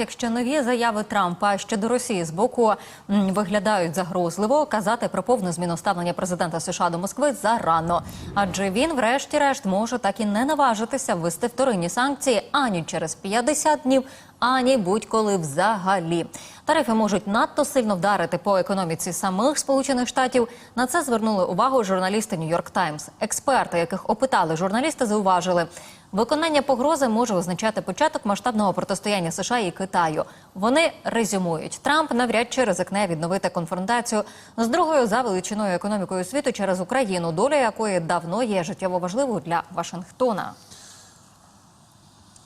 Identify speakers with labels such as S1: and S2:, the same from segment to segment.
S1: навіть якщо нові заяви Трампа щодо Росії з боку виглядають загрозливо, казати про повну зміну ставлення президента США до Москви зарано. Адже він, врешті-решт, може так і не наважитися ввести вторинні санкції ані через 50 днів, ані будь-коли взагалі. Тарифи можуть надто сильно вдарити по економіці самих Сполучених Штатів. На це звернули увагу журналісти Нью-Йорк Таймс. Експерти, яких опитали журналісти, зауважили, виконання погрози може означати початок масштабного протистояння США і Китаю. Вони резюмують. Трамп навряд чи ризикне відновити конфронтацію з другою за величиною економікою світу через Україну, доля якої давно є життєво важливою для Вашингтона.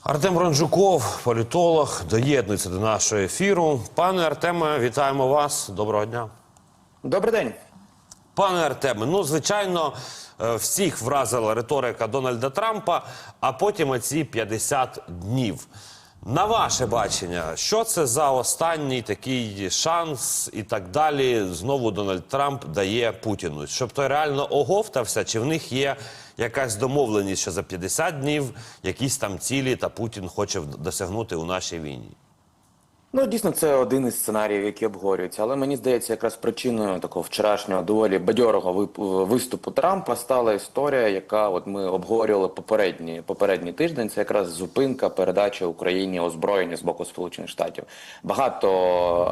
S2: Артем Ронжуков, політолог, доєднується до нашого ефіру. Пане Артеме, вітаємо вас. Доброго дня.
S3: Добрий день.
S2: Пане Артеме, ну звичайно, е, всіх вразила риторика Дональда Трампа, а потім оці 50 днів. На ваше бачення, що це за останній такий шанс і так далі? Знову Дональд Трамп дає Путіну, щоб той реально оговтався, чи в них є якась домовленість, що за 50 днів якісь там цілі та Путін хоче досягнути у нашій війні?
S3: Ну дійсно це один із сценаріїв, які обговорюються. Але мені здається, якраз причиною такого вчорашнього доволі бадьорого виступу Трампа стала історія, яка от ми обговорювали попередній попередній тиждень. Це якраз зупинка передачі Україні озброєння з боку Сполучених Штатів. Багато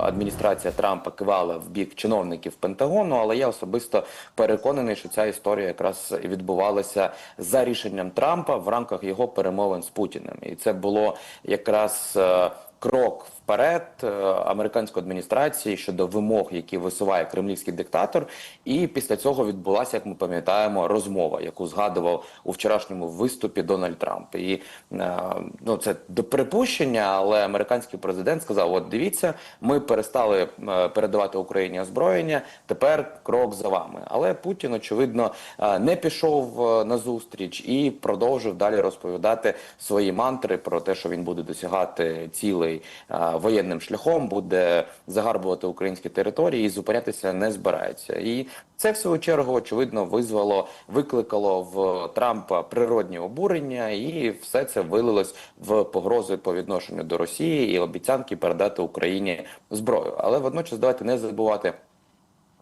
S3: адміністрація Трампа кивала в бік чиновників Пентагону, але я особисто переконаний, що ця історія якраз відбувалася за рішенням Трампа в рамках його перемовин з Путіним, і це було якраз. е, крок вперед е, американської адміністрації щодо вимог, які висуває кремлівський диктатор. І після цього відбулася, як ми пам'ятаємо, розмова, яку згадував у вчорашньому виступі Дональд Трамп. І е, ну це до припущення, але американський президент сказав: от дивіться, ми перестали е, передавати Україні озброєння. Тепер крок за вами. Але Путін, очевидно, не пішов на зустріч і продовжив далі розповідати свої мантри про те, що він буде досягати цілей воєнним шляхом, буде загарбувати українські території і зупинятися не збирається. І це в свою чергу очевидно визвало, викликало в Трампа природні обурення, і все це вилилось в погрози по відношенню до Росії і обіцянки передати Україні зброю. Але водночас давайте не забувати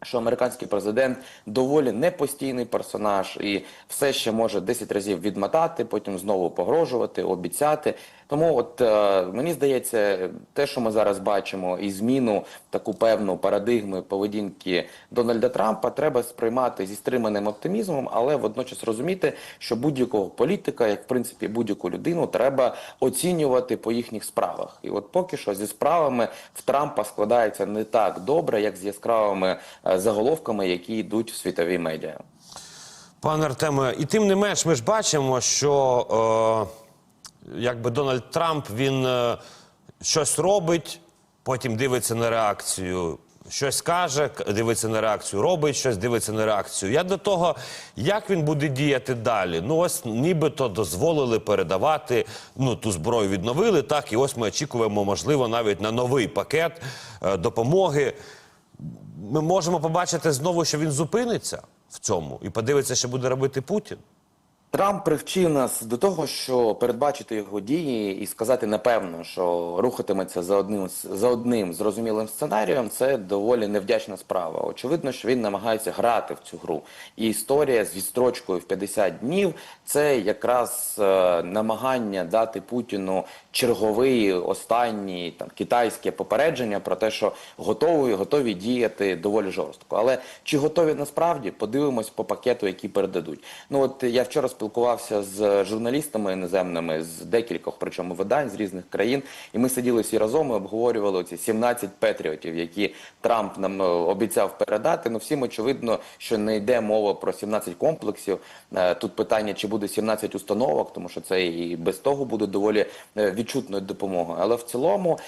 S3: що американський президент доволі непостійний персонаж і все ще може 10 разів відмотати, потім знову погрожувати, обіцяти. Тому, от е, мені здається, те, що ми зараз бачимо, і зміну таку певну парадигми поведінки Дональда Трампа, треба сприймати зі стриманим оптимізмом, але водночас розуміти, що будь-якого політика, як в принципі будь-яку людину, треба оцінювати по їхніх справах. І от поки що зі справами в Трампа складається не так добре, як з яскравими е, заголовками, які йдуть в світовій медіа.
S2: Пане Артеме, і тим не менш, ми ж бачимо, що е, якби Дональд Трамп він е, щось робить, потім дивиться на реакцію. Щось каже, дивиться на реакцію, робить щось, дивиться на реакцію. Я до того, як він буде діяти далі. Ну ось нібито дозволили передавати, ну ту зброю відновили, так і ось ми очікуємо, можливо, навіть на новий пакет е, допомоги. Ми можемо побачити знову, що він зупиниться в цьому і подивиться, що буде робити Путін.
S3: Трамп привчив нас до того, що передбачити його дії і сказати напевно, що рухатиметься за одним за одним зрозумілим сценарієм, це доволі невдячна справа. Очевидно, що він намагається грати в цю гру. І історія з відстрочкою в 50 днів це якраз е, намагання дати Путіну черговий останній там китайське попередження про те, що готові готові діяти доволі жорстко. Але чи готові насправді подивимось по пакету, який передадуть? Ну от я вчора спілкувався з журналістами іноземними з декількох, причому видань з різних країн, і ми сиділи всі разом і обговорювали ці 17 петріотів, які Трамп нам е, обіцяв передати. Ну всім очевидно, що не йде мова про 17 комплексів. Е, Тут питання, чи буде 17 установок, тому що це і без того буде доволі е, відчутною допомогою. Але в цілому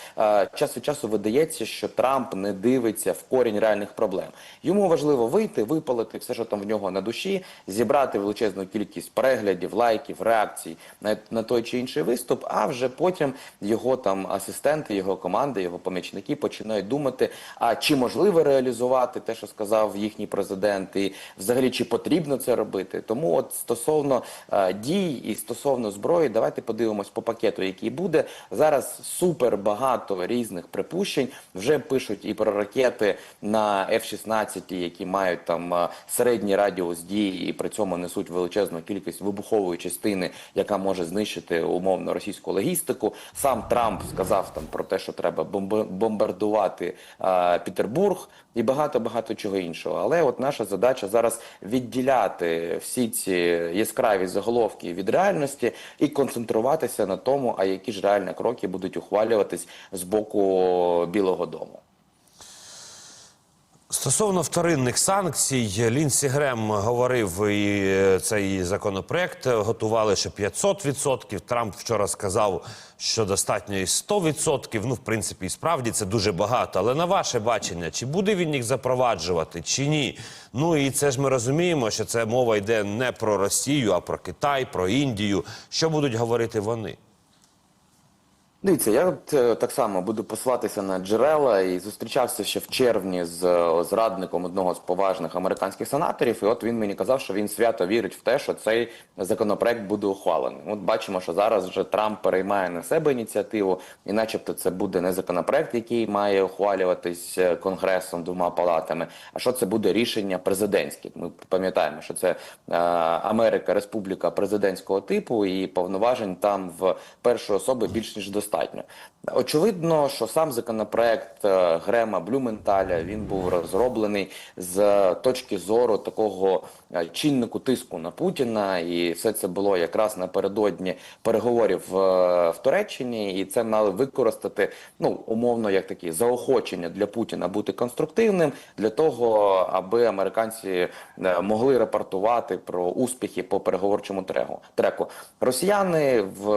S3: час від часу видається, що Трамп не дивиться в корінь реальних проблем. Йому важливо вийти, випалити все, що там в нього на душі, зібрати величезну кількість переглядів, лайків, реакцій на, на той чи інший виступ, а вже потім його там асистенти, його команди, його помічники починають думати, а чи можливо реалізувати те, що сказав їхній президент, і взагалі чи потрібно це робити. Тому от стосовно е, дій і стосовно зброї, давайте подивимось по пакету, який буде. Зараз супер багато різних припущень. Вже пишуть і про ракети на F-16, які мають там е, середній радіус дії, і при цьому несуть величезну кількість вибухової частини, яка може знищити умовно російську логістику. Сам Трамп сказав там про те, що треба бомб- бомбардувати е, Петербург і багато багато чого іншого. Але от наша задача зараз відділяти всі ці яскраві заголовки від реальності і концентруватися на тому, а які ж реальні кроки будуть ухвалюватись з боку Білого Дому.
S2: Стосовно вторинних санкцій, Лінсі Грем говорив, і е, цей законопроект готували ще 500%. Трамп вчора сказав, що достатньо і 100%. Ну, в принципі, і справді це дуже багато. Але на ваше бачення, чи буде він їх запроваджувати, чи ні? Ну і це ж ми розуміємо, що це мова йде не про Росію, а про Китай, про Індію. Що будуть говорити вони?
S3: Дивіться, я от, е, так само буду посилатися на джерела і зустрічався ще в червні з е, зрадником одного з поважних американських сенаторів. І от він мені казав, що він свято вірить в те, що цей законопроект буде ухвалений. От бачимо, що зараз вже Трамп переймає на себе ініціативу, і, начебто, це буде не законопроект, який має ухвалюватись е, конгресом двома палатами. А що це буде рішення президентське? Ми пам'ятаємо, що це е, Америка, республіка президентського типу, і повноважень там в першої особи більш ніж достатньо. Очевидно, що сам законопроект е, Грема Блюменталя він був розроблений з точки зору такого чиннику тиску на Путіна, і все це було якраз напередодні переговорів е, в Туреччині, і це мали використати ну умовно як такі заохочення для Путіна бути конструктивним для того, аби американці е, могли рапортувати про успіхи по переговорчому треку. Росіяни в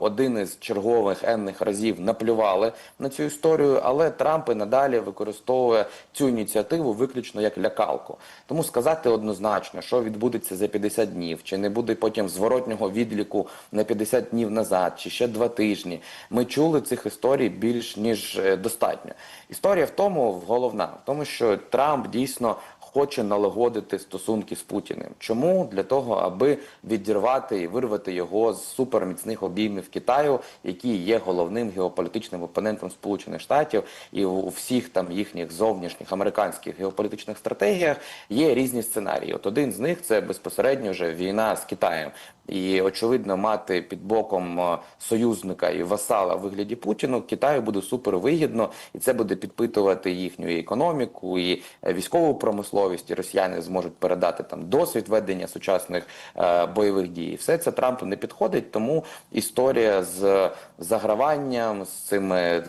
S3: один із чергових енних разів наплювали на цю історію, але Трамп і надалі використовує цю ініціативу виключно як лякалку. Тому сказати однозначно, що відбудеться за 50 днів, чи не буде потім зворотнього відліку на 50 днів назад, чи ще два тижні. Ми чули цих історій більш ніж е, достатньо. Історія в тому головна, в тому, що Трамп дійсно хоче налагодити стосунки з Путіним. Чому? Для того, аби відірвати і вирвати його з суперміцних обіймів Китаю, який є головним геополітичним опонентом Сполучених Штатів, і у всіх там їхніх зовнішніх американських геополітичних стратегіях є різні сценарії. От один з них це безпосередньо вже війна з Китаєм. І очевидно, мати під боком е, союзника і васала в вигляді Путіну Китаю буде супер вигідно, і це буде підпитувати їхню економіку, і е, військову промисловість. І росіяни зможуть передати там досвід ведення сучасних е, бойових дій. Все це Трампу не підходить, тому історія з заграванням, з цими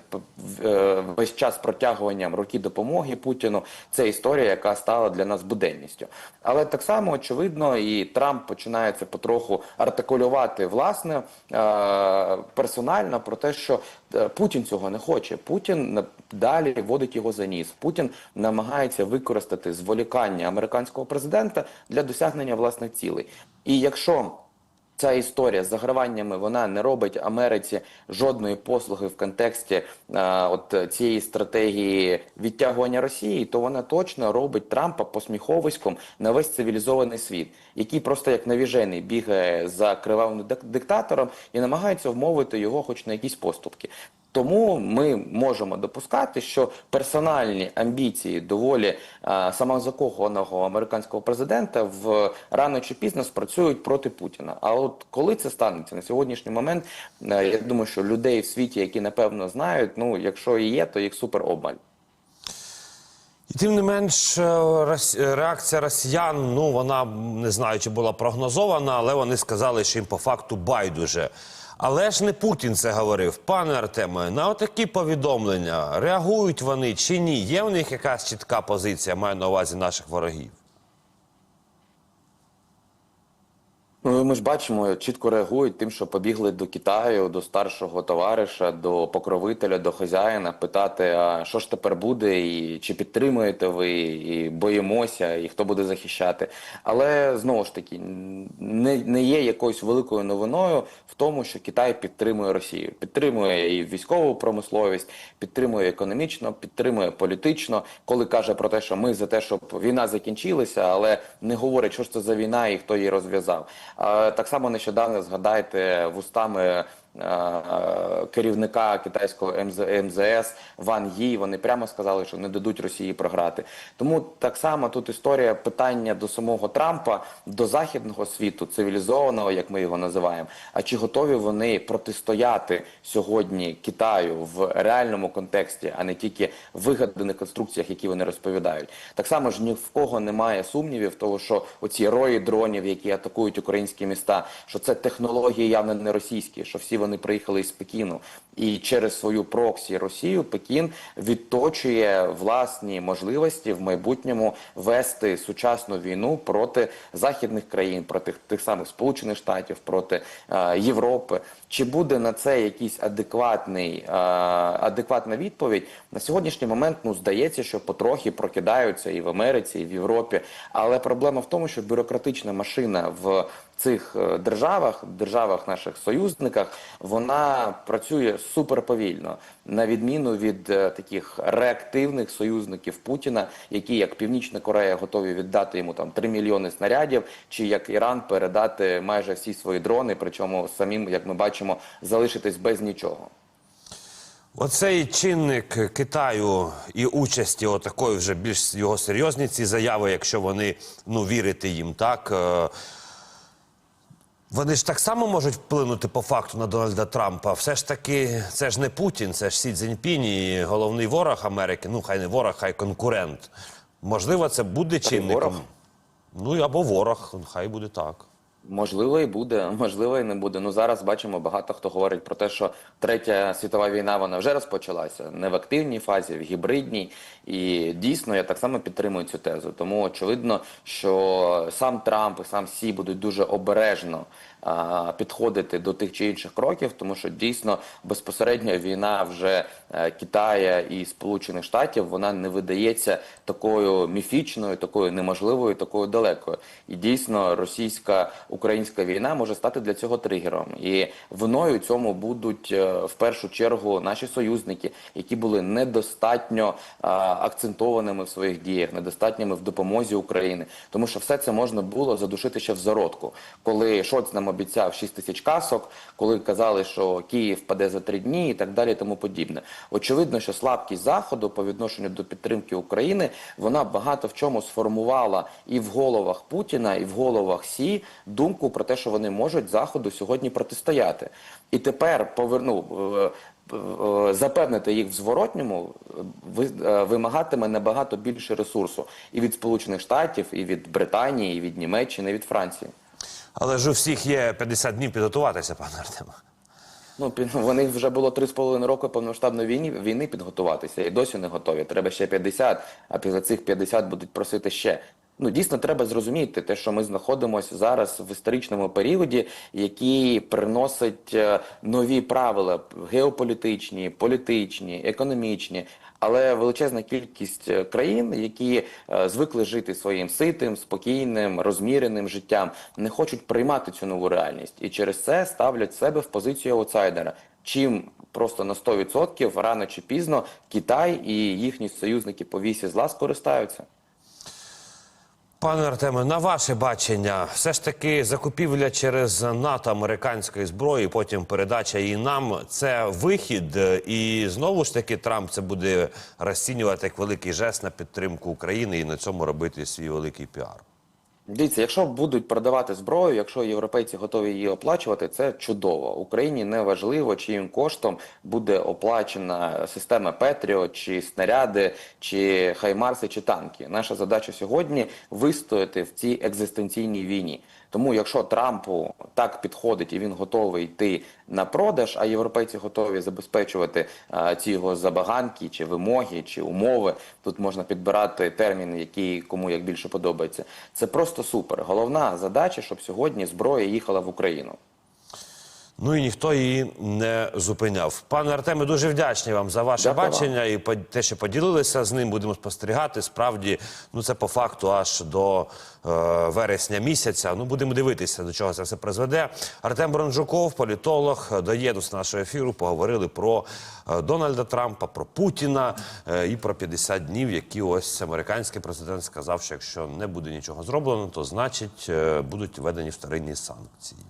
S3: е, весь час протягуванням руки допомоги Путіну. Це історія, яка стала для нас буденністю. Але так само очевидно, і Трамп починає це потроху артикулювати власне е, персонально про те, що е, Путін цього не хоче. Путін далі водить його за ніс. Путін намагається використати зволікання американського президента для досягнення власних цілей. І якщо Ця історія з заграваннями вона не робить Америці жодної послуги в контексті е, от цієї стратегії відтягування Росії, то вона точно робить Трампа посміховиськом на весь цивілізований світ, який просто як навіжений бігає за кривавим диктатором і намагається вмовити його, хоч на якісь поступки. Тому ми можемо допускати, що персональні амбіції доволі е, самозакоханого американського президента в рано чи пізно спрацюють проти Путіна. А от коли це станеться на сьогоднішній момент, е, я думаю, що людей в світі, які напевно знають, ну якщо і є, то їх супер обмаль.
S2: І тим не менш, е, реакція росіян, ну вона не знаю, чи була прогнозована, але вони сказали, що їм по факту байдуже. Але ж не Путін це говорив. Пане Артеме, на отакі повідомлення реагують вони чи ні? Є в них якась чітка позиція, маю на увазі наших ворогів?
S3: Ну, ми ж бачимо, чітко реагують тим, що побігли до Китаю, до старшого товариша, до покровителя, до хазяїна, питати, а що ж тепер буде, і чи підтримуєте ви, і боїмося, і хто буде захищати. Але знову ж таки, не, не є якоюсь великою новиною в тому, що Китай підтримує Росію. Підтримує і військову промисловість, підтримує економічно, підтримує політично, коли каже про те, що ми за те, щоб війна закінчилася, але не говорить, що ж це за війна і хто її розв'язав. Так само нещодавно згадайте вустами керівника китайського МЗ, МЗС Ван Ї. Вони прямо сказали, що не дадуть Росії програти. Тому так само тут історія питання до самого Трампа, до західного світу, цивілізованого, як ми його називаємо. А чи готові вони протистояти сьогодні Китаю в реальному контексті, а не тільки вигаданих конструкціях, які вони розповідають? Так само ж ні в кого немає сумнівів, того що оці рої дронів, які атакують українські міста, що це технології явно не російські, що всі вони приїхали із Пекіну, і через свою проксі Росію Пекін відточує власні можливості в майбутньому вести сучасну війну проти західних країн, проти тих самих Сполучених Штатів, проти е, Європи. Чи буде на це якийсь адекватний е, адекватна відповідь на сьогоднішній момент? Ну здається, що потрохи прокидаються і в Америці, і в Європі. Але проблема в тому, що бюрократична машина в цих е, державах, державах наших союзниках, вона працює суперповільно, на відміну від е, таких реактивних союзників Путіна, які як Північна Корея готові віддати йому там 3 мільйони снарядів, чи як Іран передати майже всі свої дрони, причому самим, як ми бачимо, залишитись без нічого.
S2: Оцей чинник Китаю і участі отакої вже більш його серйозні ці заяви, якщо вони ну вірити їм, так. Вони ж так само можуть вплинути по факту на Дональда Трампа. Все ж таки, це ж не Путін, це ж Сі Цзіньпін і головний ворог Америки. Ну, хай не ворог, хай конкурент. Можливо, це буде чинником.
S3: ворог.
S2: Ну або ворог, хай буде так.
S3: Можливо, і буде, можливо, і не буде. Ну зараз бачимо, багато хто говорить про те, що третя світова війна вона вже розпочалася не в активній фазі, в гібридній. І дійсно я так само підтримую цю тезу. Тому очевидно, що сам Трамп і сам Сі будуть дуже обережно підходити до тих чи інших кроків, тому що дійсно безпосередньо війна вже е, Китая і Сполучених Штатів вона не видається такою міфічною, такою неможливою, такою далекою. І дійсно російська українська війна може стати для цього тригером. І виною цьому будуть е, в першу чергу наші союзники, які були недостатньо акцентованими в своїх діях, недостатніми в допомозі України, тому що все це можна було задушити ще в зародку, коли Шоц нам обіцяв 6 тисяч касок, коли казали, що Київ паде за три дні і так далі, і тому подібне. Очевидно, що слабкість заходу по відношенню до підтримки України вона багато в чому сформувала і в головах Путіна, і в головах Сі думку про те, що вони можуть заходу сьогодні протистояти. І тепер поверну. е, е, Запевнити їх в зворотньому е, ви- е, вимагатиме набагато більше ресурсу і від Сполучених Штатів, і від Британії, і від Німеччини, і від Франції.
S2: Але ж у всіх є 50 днів підготуватися, пане Артеме.
S3: Ну, під- вони вже було 3,5 роки повномасштабної війни, війни підготуватися і досі не готові. Треба ще 50, а після цих 50 будуть просити ще. Ну, дійсно, треба зрозуміти те, що ми знаходимося зараз в історичному періоді, який приносить е, нові правила геополітичні, політичні, економічні. Але величезна кількість е, країн, які е, звикли жити своїм ситим, спокійним, розміреним життям, не хочуть приймати цю нову реальність, і через це ставлять себе в позицію аутсайдера. Чим просто на 100% рано чи пізно Китай і їхні союзники по вісі зла скористаються.
S2: Пане Артеме, на ваше бачення, все ж таки закупівля через НАТО американської зброї, потім передача її нам це вихід, і знову ж таки Трамп це буде розцінювати як великий жест на підтримку України і на цьому робити свій великий піар.
S3: Дивіться, якщо будуть продавати зброю, якщо європейці готові її оплачувати, це чудово. Україні не важливо, чиїм коштом буде оплачена система Петріо, чи снаряди, чи хаймарси, чи танки. Наша задача сьогодні вистояти в цій екзистенційній війні. Тому, якщо Трампу так підходить і він готовий йти на продаж, а європейці готові забезпечувати а, ці його забаганки чи вимоги, чи умови, тут можна підбирати термін, які кому як більше подобається. Це просто супер. Головна задача, щоб сьогодні зброя їхала в Україну.
S2: Ну і ніхто її не зупиняв. Пане Артеме, дуже вдячні вам за ваше
S3: Дякую
S2: бачення і те, що поділилися з ним. Будемо спостерігати. Справді, ну це по факту аж до е, вересня місяця. Ну будемо дивитися, до чого це все призведе. Артем Бронжуков, політолог, доєднувся до нашого ефіру. Поговорили про е, Дональда Трампа, про Путіна е, і про 50 днів, які ось американський президент сказав, що якщо не буде нічого зроблено, то значить е, будуть введені вторинні санкції.